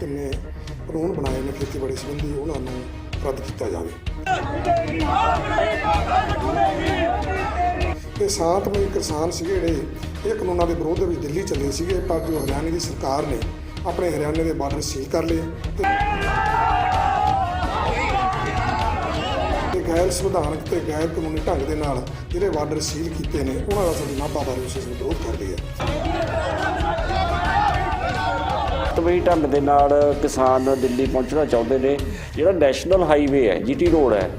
ਕਿੰਨੇ ਕਾਨੂੰਨ ਬਣਾਏ ਨੇ ਖੇਤੀਬਾੜੀ ਸੰਬੰਧੀ ਉਹਨਾਂ ਨੂੰ ਰੱਦ ਕੀਤਾ ਜਾਵੇ। ਤੇ ਸ਼ਾਂਤਮਈ ਕਿਸਾਨ ਸੀਗੇ ਜਿਹੜੇ, ਇਹ ਕਾਨੂੰਨਾਂ ਦੇ ਵਿਰੋਧ ਵਿੱਚ ਦਿੱਲੀ ਚੱਲੇ ਸੀਗੇ, ਪਰ ਜੋ ਹਰਿਆਣੇ ਦੀ ਸਰਕਾਰ ਨੇ ਆਪਣੇ ਹਰਿਆਣੇ ਦੇ ਬਾਰਡਰ ਸੀਲ ਕਰ ਲਏ ਤੇ ਗੈਰ ਸੰਵਿਧਾਨਕ ਤੇ ਗੈਰ ਕਾਨੂੰਨੀ ਢੰਗ ਦੇ ਨਾਲ ਜਿਹੜੇ ਬਾਰਡਰ ਸੀਲ ਕੀਤੇ ਨੇ, ਉਹਨਾਂ ਦਾ ਸਾਡੀ ਨਾਭਾ ਬਾਰੇ ਉਸ ਵਿਰੋਧ ਕਰਦੀ ਹੈ ਤਵਈ ਢੰਗ ਦੇ ਨਾਲ ਕਿਸਾਨ ਦਿੱਲੀ ਪਹੁੰਚਣਾ ਚਾਹੁੰਦੇ ਨੇ। ਜਿਹੜਾ ਨੈਸ਼ਨਲ ਹਾਈਵੇ ਹੈ, ਜੀਟੀ ਰੋਡ ਹੈ,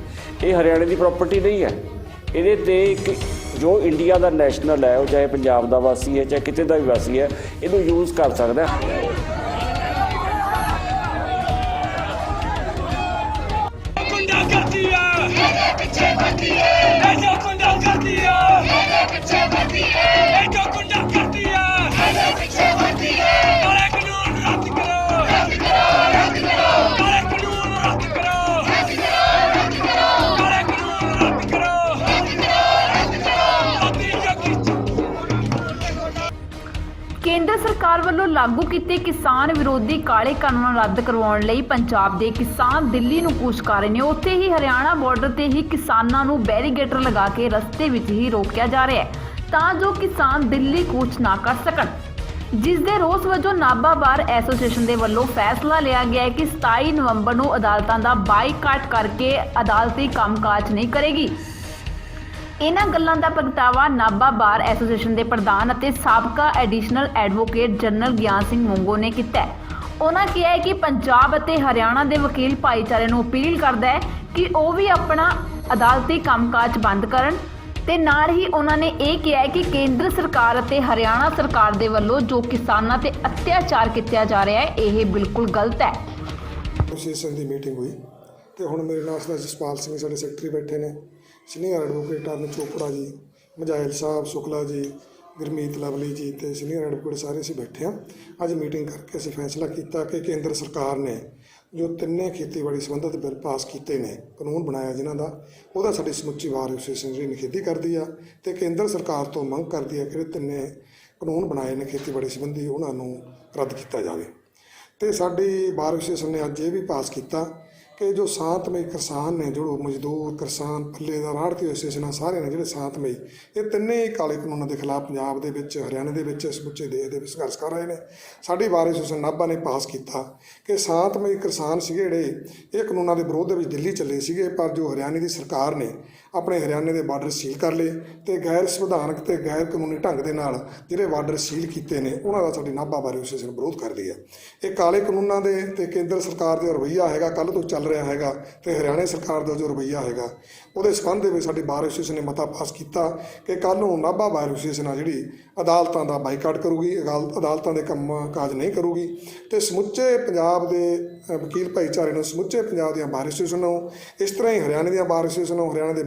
ਇਹ ਹਰਿਆਣੇ ਦੀ ਪ੍ਰਾਪਰਟੀ ਨਹੀਂ ਹੈ। ਇਹਦੇ ਤੇ ਇੱਕ ਜੋ ਇੰਡੀਆ ਦਾ ਨੈਸ਼ਨਲ ਹੈ, ਉਹ ਚਾਹੇ ਪੰਜਾਬ ਦਾ ਵਾਸੀ ਹੈ, ਚਾਹੇ ਕਿਤੇ ਦਾ ਵੀ ਵਾਸੀ ਹੈ, ਇਹਨੂੰ ਯੂਜ਼ ਕਰ ਸਕਦਾ ਹੈ। ਸਰਕਾਰ ਵੱਲੋਂ ਲਾਗੂ ਕੀਤੇ ਕਿਸਾਨ ਵਿਰੋਧੀ ਕਾਲੇ ਕਾਨੂੰਨ ਰੱਦ ਕਰਵਾਉਣ ਲਈ ਪੰਜਾਬ ਦੇ ਕਿਸਾਨ ਦਿੱਲੀ ਨੂੰ ਕੂਚ ਕਰ ਰਹੇ ਨੇ। ਉੱਥੇ ਹੀ ਹਰਿਆਣਾ ਬਾਰਡਰ ਤੇ ਹੀ ਕਿਸਾਨਾਂ ਨੂੰ ਬੈਰੀਗੇਟਰ ਲਗਾ ਕੇ ਰਸਤੇ ਵਿੱਚ ਹੀ ਰੋਕਿਆ ਜਾ ਰਿਹਾ ਹੈ। ਤਾਂ ਜੋ ਕਿਸਾਨ ਦਿੱਲੀ ਕੂਚ ਨਾ ਕਰ ਸਕਣ। ਜਿਸ ਦੇ ਰੋਸ ਵਜੋਂ ਨਾਭਾ ਬਾਰ ਐਸੋਸੀਏਸ਼ਨ ਦੇ ਵੱਲੋਂ ਫੈਸਲਾ ਲਿਆ ਗਿਆ ਹੈ ਕਿ 27 ਨਵੰਬਰ ਨੂੰ ਅਦਾਲਤਾਂ ਦਾ ਬਾਈਕਾਟ ਕਰਕੇ ਅਦਾਲਤੀ ਕੰਮਕਾਜ ਨਹੀਂ ਕਰੇਗੀ। ਇਹਨਾਂ ਗੱਲਾਂ ਦਾ ਪ੍ਰਗਟਾਵਾ ਨਾਭਾ ਬਾਰ ਐਸੋਸੀਏਸ਼ਨ ਦੇ ਪ੍ਰਧਾਨ ਅਤੇ ਸਾਬਕਾ ਐਡੀਸ਼ਨਲ ਐਡਵੋਕੇਟ ਜਨਰਲ ਗਿਆਨ ਸਿੰਘ ਮੰਗੋ ਨੇ ਕੀਤਾ ਹੈ। ਉਹਨਾਂ ਕਿਹਾ ਹੈ ਕਿ ਪੰਜਾਬ ਅਤੇ ਹਰਿਆਣਾ ਦੇ ਵਕੀਲ ਭਾਈਚਾਰੇ ਨੂੰ ਅਪੀਲ ਕਰਦਾ ਹੈ ਕਿ ਉਹ ਵੀ ਆਪਣਾ ਅਦਾਲਤੀ ਕੰਮਕਾਜ ਬੰਦ ਕਰਨ ਤੇ ਨਾਲ ਹੀ ਉਹਨਾਂ ਨੇ ਇਹ ਕਿਹਾ ਹੈ ਕਿ ਕੇਂਦਰ ਸਰਕਾਰ ਅਤੇ ਹਰਿਆਣਾ ਸਰਕਾਰ ਦੇ ਵੱਲੋਂ ਜੋ ਕਿਸਾਨਾਂ ਤੇ ਅਤਿਆਚਾਰ ਕੀਤਾ ਜਾ ਰਿਹਾ ਹੈ, ਇਹ ਬਿਲਕੁਲ ਗਲਤ ਹੈ। ਐਸੋਸੀਏਸ਼ਨ ਦੀ ਮੀਟਿੰਗ ਹੋਈ। ਤੇ ਹੁਣ ਮੇਰੇ ਨਾਲ ਸਰਦਾਰ ਜਸਪਾਲ ਸਿੰਘ, ਸਾਡੇ ਸੈਕਟਰੀ ਬੈਠੇ ਨੇ। ਸੀਨੀਅਰ ਐਡਵੋਕੇਟ ਅਰਨ ਚੋਪੜਾ ਜੀ, ਮਜਾਇਲ ਸਾਹਿਬ ਸ਼ੁਕਲਾ ਜੀ, ਗੁਰਮੀਤ ਲਵਲੀ ਜੀ ਤੇ ਸੀਨੀਅਰ ਐਡਵੋਕੇਟ ਸਾਰੇ ਅਸੀਂ ਬੈਠੇ ਹਾਂ। ਅੱਜ ਮੀਟਿੰਗ ਕਰਕੇ ਅਸੀਂ ਫੈਸਲਾ ਕੀਤਾ ਕਿ ਕੇਂਦਰ ਸਰਕਾਰ ਨੇ ਜੋ ਤਿੰਨੇ ਖੇਤੀਬਾੜੀ ਸੰਬੰਧਿਤ ਬਿੱਲ ਪਾਸ ਕੀਤੇ ਨੇ, ਕਾਨੂੰਨ ਬਣਾਇਆ ਜਿਨ੍ਹਾਂ ਦਾ, ਉਹਦਾ ਸਾਡੀ ਸਮੁੱਚੀ ਵਾਰ ਐਸੋਸੀਏਸ਼ਨ ਜਿਹੜੀ ਨਿਖੇਧੀ ਕਰਦੀ ਆ ਤੇ ਕੇਂਦਰ ਸਰਕਾਰ ਤੋਂ ਮੰਗ ਕਰਦੀ ਆ ਕਿ ਇਹ ਤਿੰਨੇ ਕਾਨੂੰਨ ਬਣਾਏ ਨੇ ਖੇਤੀਬਾੜੀ ਸੰਬੰਧੀ, ਉਹਨਾਂ ਨੂੰ ਰੱਦ ਕੀਤਾ ਜਾਵੇ। ਤੇ ਸਾਡੀ ਬਾਰ ਐਸੋਸੀਏਸ਼ਨ ਨੇ ਅੱਜ ਇਹ ਵੀ ਪਾਸ ਕੀਤਾ ਕਿ ਜੋ ਸ਼ਾਂਤਮਈ ਕਿਸਾਨ ਨੇ ਜੋ ਮਜ਼ਦੂਰ, ਕਿਸਾਨ ਪੱਲੇਦਾਰ ਆੜਤੀ ਐਸੋਸੀਏਸ਼ਨ ਆ ਸਾਰੇ ਨੇ ਜਿਹੜੇ ਸ਼ਾਂਤਮਈ, ਇਹ ਤਿੰਨੇ ਹੀ ਕਾਲੇ ਕਾਨੂੰਨਾਂ ਦੇ ਖਿਲਾਫ ਪੰਜਾਬ ਦੇ ਵਿੱਚ, ਹਰਿਆਣਾ ਦੇ ਵਿੱਚ ਸਮੁੱਚੇ ਦੇਸ਼ ਦੇ ਵਿੱਚ ਸੰਘਰਸ਼ ਕਰ ਰਹੇ ਨੇ। ਸਾਡੀ ਬਾਰ ਐਸੋਸੀਏਸ਼ਨ ਨਾਭਾ ਨੇ ਪਾਸ ਕੀਤਾ ਕਿ ਸ਼ਾਂਤਮਈ ਕਿਸਾਨ ਸੀਗੇ ਜਿਹੜੇ, ਇਹ ਕਾਨੂੰਨਾਂ ਦੇ ਵਿਰੋਧ ਦੇ ਵਿੱਚ ਦਿੱਲੀ ਚੱਲੇ ਸੀਗੇ, ਪਰ ਜੋ ਹਰਿਆਣੇ ਦੀ ਸਰਕਾਰ ਨੇ ਆਪਣੇ ਹਰਿਆਣੇ ਦੇ ਬਾਰਡਰ ਸੀਲ ਕਰ ਲਏ ਤੇ ਗੈਰ ਸੰਵਿਧਾਨਕ ਤੇ ਗੈਰ ਕਾਨੂੰਨੀ ਢੰਗ ਦੇ ਨਾਲ ਜਿਹੜੇ ਬਾਰਡਰ ਸੀਲ ਕੀਤੇ ਨੇ, ਉਹਨਾਂ ਦਾ ਸਾਡੀ ਨਾਭਾ ਬਾਰ ਐਸੋਸੀਏਸ਼ਨ ਵਿਰੋਧ ਕਰਦੀ ਹੈ। ਇਹ ਕਾਲੇ ਕਾਨੂੰਨਾਂ ਦੇ ਤੇ ਕੇਂਦਰ ਸਰਕਾਰ ਦਾ ਰਵੱਈਆ ਹੈਗਾ ਕੱਲ ਤੋਂ ਚੱਲ ਰਿਹਾ ਹੈਗਾ ਤੇ ਹਰਿਆਣਾ ਸਰਕਾਰ ਦਾ ਜੋ ਰਵੱਈਆ ਹੈਗਾ, ਉਹਦੇ ਸੰਬੰਧ ਦੇ ਵਿੱਚ ਸਾਡੀ ਬਾਰ ਐਸੋਸੀਏਸ਼ਨ ਨੇ ਮਤਾ ਪਾਸ ਕੀਤਾ ਕਿ ਕੱਲ ਨੂੰ ਨਾਭਾ ਬਾਰ ਐਸੋਸੀਏਸ਼ਨ ਆ ਜਿਹੜੀ ਅਦਾਲਤਾਂ ਦਾ ਬਾਈਕਾਟ ਕਰੂਗੀ ਅਦਾਲ- ਅਦਾਲਤਾਂ ਦੇ ਕੰਮ ਕਾਜ ਨਹੀਂ ਕਰੂਗੀ ਤੇ ਸਮੁੱਚੇ ਪੰਜਾਬ ਦੇ ਵਕੀਲ ਭਾਈਚਾਰੇ ਨੂੰ ਸਮੁੱਚੇ ਪੰਜਾਬ ਦੀਆਂ ਬਾਰ ਐਸੋਸੀਏਸ਼ਨ ਨੂੰ ਇਸ ਤਰ੍ਹਾਂ ਹੀ ਹਰਿਆਣੇ ਦੀਆਂ ਬਾਰ ਐਸੋਸੀਏਸ਼ਨ ਨੂੰ ਹਰਿਆਣਾ ਦੇ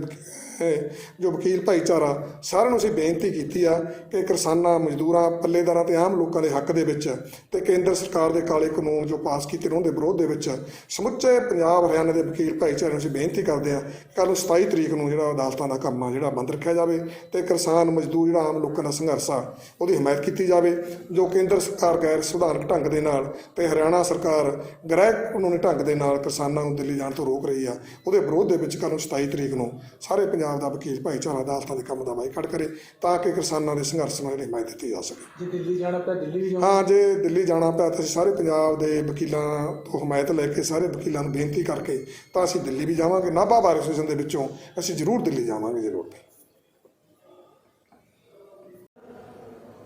ਜੋ ਵਕੀਲ ਭਾਈਚਾਰਾ, ਸਾਰਿਆਂ ਨੂੰ ਅਸੀਂ ਬੇਨਤੀ ਕੀਤੀ ਆ ਕਿ ਕਿਸਾਨਾਂ, ਮਜ਼ਦੂਰਾਂ, ਪੱਲੇਦਾਰਾਂ ਤੇ ਆਮ ਲੋਕਾਂ ਦੇ ਹੱਕ ਦੇ ਵਿੱਚ ਤੇ ਕੇਂਦਰ ਸਰਕਾਰ ਦੇ ਕਾਲੇ ਕਾਨੂੰਨ ਜੋ ਪਾਸ ਕੀਤੇ ਨੇ ਉਹਦੇ ਵਿਰੋਧ ਦੇ ਵਿੱਚ ਸਮੁੱਚੇ ਪੰਜਾਬ ਹਰਿਆਣਾ ਦੇ ਵਕੀਲ ਭਾਈਚਾਰੇ ਨੂੰ ਅਸੀਂ ਬੇਨਤੀ ਕਰਦੇ ਆ ਕੱਲ ਨੂੰ 27 ਤਰੀਕ ਨੂੰ ਜਿਹੜਾ ਅਦਾਲਤਾਂ ਦਾ ਕੰਮ ਆ, ਜਿਹੜਾ ਬੰਦ ਰੱਖਿਆ ਜਾਵੇ ਤੇ ਕਿਸਾਨ, ਮਜ਼ਦੂਰ, ਜਿਹੜਾ ਆਮ ਲੋਕਾਂ ਦਾ ਸੰਘਰਸ਼ ਆ, ਉਹਦੀ ਹਮਾਇਤ ਕੀਤੀ ਜਾਵੇ, ਜੋ ਕੇਂਦਰ ਸਰਕਾਰ ਗੈਰ ਸੰਵਿਧਾਨਕ ਢੰਗ ਦੇ ਨਾਲ ਤੇ ਹਰਿਆਣਾ ਸਰਕਾਰ ਗ੍ਰਹਿ ਗੈਰ ਕਾਨੂੰਨੀ ਢੰਗ ਦੇ ਨਾਲ ਕਿਸਾਨਾਂ ਨੂੰ ਦਿੱਲੀ ਜਾਣ ਤੋਂ ਰੋਕ ਰਹੀ ਆ। ਉਹਦੇ ਵਿਰੋਧ ਦੇ ਵਿੱਚ ਕੱਲ ਨੂੰ 27 ਤਰੀਕ ਨੂੰ ਸਾਰੇ ਪੰਜਾਬ ਦਾ ਵਕੀਲ ਭਾਈਚਾਰਾ ਅਦਾਲਤਾਂ ਦੇ ਕੰਮ ਦਾ ਬਾਈਕਾਟ ਕਰੇ ਤਾਂ ਕਿ ਕਿਸਾਨਾਂ ਦੇ ਸੰਘਰਸ਼ ਨੂੰ ਜਿਹੜੀ ਹਮਾਇਤ ਦਿੱਤੀ ਜਾ ਸਕੇ। ਜੇ ਦਿੱਲੀ ਜਾਣਾ ਪਿਆ ਦਿੱਲੀ ਵੀ ਜਾਣਾ ਹਾਂ ਜੇ ਦਿੱਲੀ ਜਾਣਾ ਪਿਆ ਤਾਂ ਅਸੀਂ ਸਾਰੇ ਪੰਜਾਬ ਦੇ ਵਕੀਲਾਂ ਤੋਂ ਹਮਾਇਤ ਲੈ ਕੇ ਸਾਰੇ ਵਕੀਲਾਂ ਨੂੰ ਬੇਨਤੀ ਕਰਕੇ ਤਾਂ ਅਸੀਂ ਦਿੱਲੀ ਵੀ ਜਾਵਾਂਗੇ। ਨਾਭਾ ਬਾਰ ਐਸੋਸੀਏਸ਼ਨ ਦੇ ਵਿੱਚੋਂ ਅਸੀਂ ਜ਼ਰੂਰ ਦਿੱਲੀ ਜਾਵਾਂਗੇ ਜ਼ਰੂਰ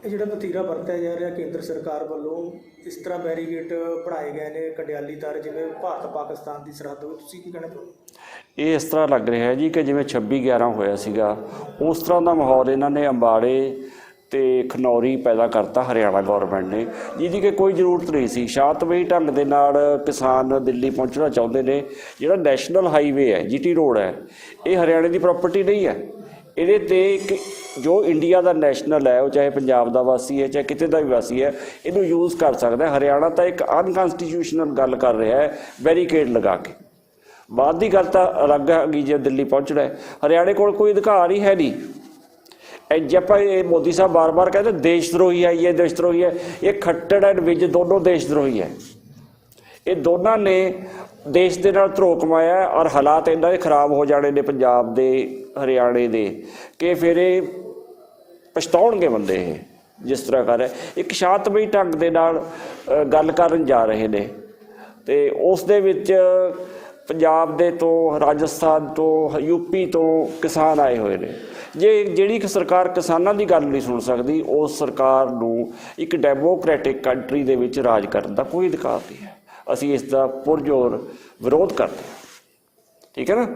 ਇਹ ਜਿਹੜਾ ਵਤੀਰਾ ਵਰਤਿਆ ਜਾ ਰਿਹਾ ਕੇਂਦਰ ਸਰਕਾਰ ਵੱਲੋਂ, ਇਸ ਤਰ੍ਹਾਂ ਬੈਰੀਗੇਟ ਬਣਾਏ ਗਏ ਨੇ ਕੰਡਿਆਲੀ ਤਾਰ, ਜਿਵੇਂ ਭਾਰਤ ਪਾਕਿਸਤਾਨ ਦੀ ਸਰਹੱਦ ਹੋਵੇ ਤੁਸੀਂ ਕੀ ਕਹਿਣਾ ਚਾਹੁੰਦੇ ਇਹ ਇਸ ਤਰ੍ਹਾਂ ਲੱਗ ਰਿਹਾ ਹੈ ਜੀ ਕਿ ਜਿਵੇਂ 26 11 ਹੋਇਆ ਸੀਗਾ, ਉਸ ਤਰ੍ਹਾਂ ਦਾ ਮਾਹੌਲ ਇਹਨਾਂ ਨੇ ਅੰਬਾੜੇ ਤੇ ਖਨੌਰੀ ਪੈਦਾ ਕਰਤਾ, ਹਰਿਆਣਾ ਗਵਰਨਮੈਂਟ ਨੇ। ਜਿਹਦੀ ਕਿ ਕੋਈ ਜ਼ਰੂਰਤ ਨਹੀਂ ਸੀ। ਸ਼ਾਂਤਮਈ ਢੰਗ ਦੇ ਨਾਲ ਕਿਸਾਨ ਦਿੱਲੀ ਪਹੁੰਚਣਾ ਚਾਹੁੰਦੇ ਨੇ। ਜਿਹੜਾ ਨੈਸ਼ਨਲ ਹਾਈਵੇ ਹੈ, ਜੀਟੀ ਰੋਡ ਹੈ, ਇਹ ਹਰਿਆਣੇ ਦੀ ਪ੍ਰਾਪਰਟੀ ਨਹੀਂ ਹੈ। ਇਹਦੇ ਤੇ ਇੱਕ ਜੋ ਇੰਡੀਆ ਦਾ ਨੈਸ਼ਨਲ ਹੈ, ਉਹ ਚਾਹੇ ਪੰਜਾਬ ਦਾ ਵਾਸੀ ਹੈ, ਚਾਹੇ ਕਿਤੇ ਦਾ ਵੀ ਵਾਸੀ ਹੈ, ਇਹਨੂੰ ਯੂਜ਼ ਕਰ ਸਕਦਾ ਹੈ। ਹਰਿਆਣਾ ਤਾਂ ਇੱਕ ਅਨਕਨਸਟੀਟਿਊਸ਼ਨਲ ਗੱਲ ਕਰ ਰਿਹਾ ਹੈ ਬੈਰੀਕੇਡ ਲਗਾ ਕੇ। ਬਾਅਦ ਦੀ ਗੱਲ ਤਾਂ ਅਲੱਗ ਹੈਗੀ ਜੇ ਦਿੱਲੀ ਪਹੁੰਚਣਾ ਹੈ। ਹਰਿਆਣੇ ਕੋਲ ਕੋਈ ਅਧਿਕਾਰ ਹੀ ਹੈ ਨਹੀਂ। ਇਹ ਜੇ ਆਪਾਂ ਇਹ ਮੋਦੀ ਸਾਹਿਬ ਬਾਰ-ਬਾਰ ਕਹਿੰਦੇ ਦੇਸ਼ ਦਰੋਹੀ ਹੈ, ਇਹ ਦੇਸ਼ ਦਰੋਹੀ ਹੈ, ਇਹ ਖੱਟੜ ਐਂਡ ਵਿੱਚ ਦੋਨੋਂ ਦੇਸ਼ ਦਰੋਹੀ ਹੈ। ਇਹ ਦੋਨਾਂ ਨੇ ਦੇਸ਼ ਦੇ ਨਾਲ ਧਰੋ ਕਮਾਇਆ ਔਰ ਹਾਲਾਤ ਇੰਨਾ ਦੇ ਖਰਾਬ ਹੋ ਜਾਣੇ ਨੇ ਪੰਜਾਬ ਦੇ, ਹਰਿਆਣੇ ਦੇ, ਕਿ ਫਿਰ ਇਹ ਪਛਤਾਉਣਗੇ ਬੰਦੇ ਇਹ, ਜਿਸ ਤਰ੍ਹਾਂ ਕਰ ਇੱਕ ਸ਼ਾਂਤਮਈ ਢੰਗ ਦੇ ਨਾਲ ਗੱਲ ਕਰਨ ਜਾ ਰਹੇ ਨੇ। ਤੇ ਉਸ ਦੇ ਵਿੱਚ ਪੰਜਾਬ ਦੇ ਤੋਂ, ਰਾਜਸਥਾਨ ਤੋਂ ਯੂਪੀ ਤੋਂ ਕਿਸਾਨ ਆਏ ਹੋਏ ਨੇ। ਜੇ ਜਿਹੜੀ ਕਿ ਸਰਕਾਰ ਕਿਸਾਨਾਂ ਦੀ ਗੱਲ ਨਹੀਂ ਸੁਣ ਸਕਦੀ ਉਸ ਸਰਕਾਰ ਨੂੰ ਇੱਕ ਡੈਮੋਕ੍ਰੈਟਿਕ ਕੰਟਰੀ ਦੇ ਵਿੱਚ ਰਾਜ ਕਰਨ ਦਾ ਕੋਈ ਅਧਿਕਾਰ ਨਹੀਂ ਹੈ। ਅਸੀਂ ਇਸ ਦਾ ਪੁਰਜੋਰ ਵਿਰੋਧ ਕਰਦੇ ਹਾਂ। ਠੀਕ ਹੈ ਨਾ?